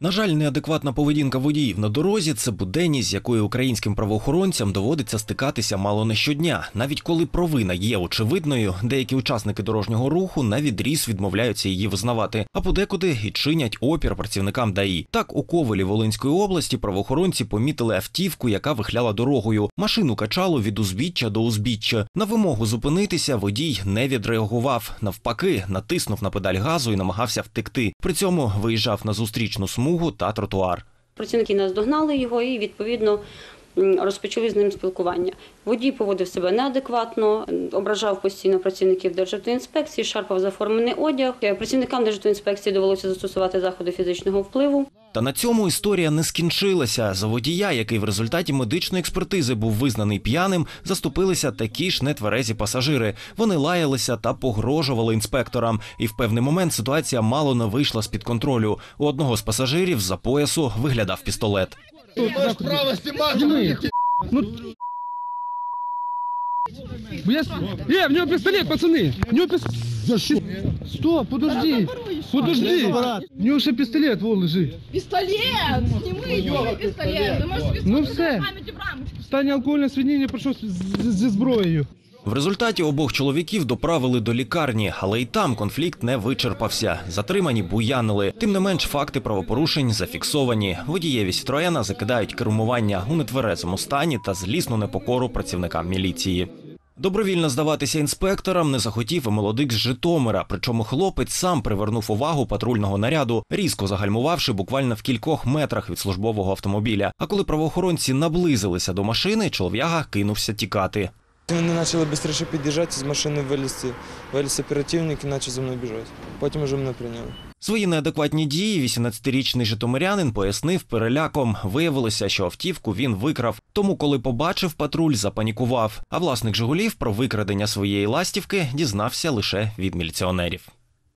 На жаль, неадекватна поведінка водіїв на дорозі це буденність, з якою українським правоохоронцям доводиться стикатися мало не щодня. Навіть коли провина є очевидною, деякі учасники дорожнього руху на відріз відмовляються її визнавати, а подекуди і чинять опір працівникам ДАІ. Так у Ковелі Волинської області правоохоронці помітили автівку, яка вихляла дорогою. Машину качало від узбіччя до узбіччя. На вимогу зупинитися водій не відреагував. Навпаки, натиснув на педаль газу і намагався втекти. При цьому виїжджав на зустрічну смугу та тротуар. Працівники наздогнали його і відповідно розпочали з ним спілкування. Водій поводив себе неадекватно, ображав постійно працівників Державтоінспекції, шарпав заформений одяг. Е, Працівникам Державтоінспекції довелося застосувати заходи фізичного впливу. Та на цьому історія не скінчилася. За водія, який в результаті медичної експертизи був визнаний п'яним, заступилися такі ж нетверезі пасажири. Вони лаялися та погрожували інспекторам. І в певний момент ситуація мало не вийшла з під контролю. У одного з пасажирів за поясу виглядав пістолет. Маешь право снимать, Сними. ты Ну... Я... с- Э, в него пистолет, пацаны! В него пис... За что? Стоп, подожди! Подожди! У него ще пистолет, вон лежит. Пістолет! Сніми його пістолет! Ти можеш Ну все. стані алкогольного свіднення пройшов зі зброєю. В результаті обох чоловіків доправили до лікарні, але й там конфлікт не вичерпався. Затримані буянили. Тим не менш, факти правопорушень зафіксовані. Водієві Сітроєна закидають кермування у нетверезому стані та злісну непокору працівникам міліції. Добровільно здаватися інспекторам не захотів молодик з Житомира. Причому хлопець сам привернув увагу патрульного наряду, різко загальмувавши буквально в кількох метрах від службового автомобіля. А коли правоохоронці наблизилися до машини, чолов'яга кинувся тікати. Вони почали швидше під'їжджати, з машини вилізти. Виліз оперативник і почав за мною біжати. Потім вже мене прийняли. Свої неадекватні дії 18-річний житомирянин пояснив переляком. Виявилося, що автівку він викрав. Тому, коли побачив патруль, запанікував. А власник Жигулів про викрадення своєї ластівки дізнався лише від міліціонерів.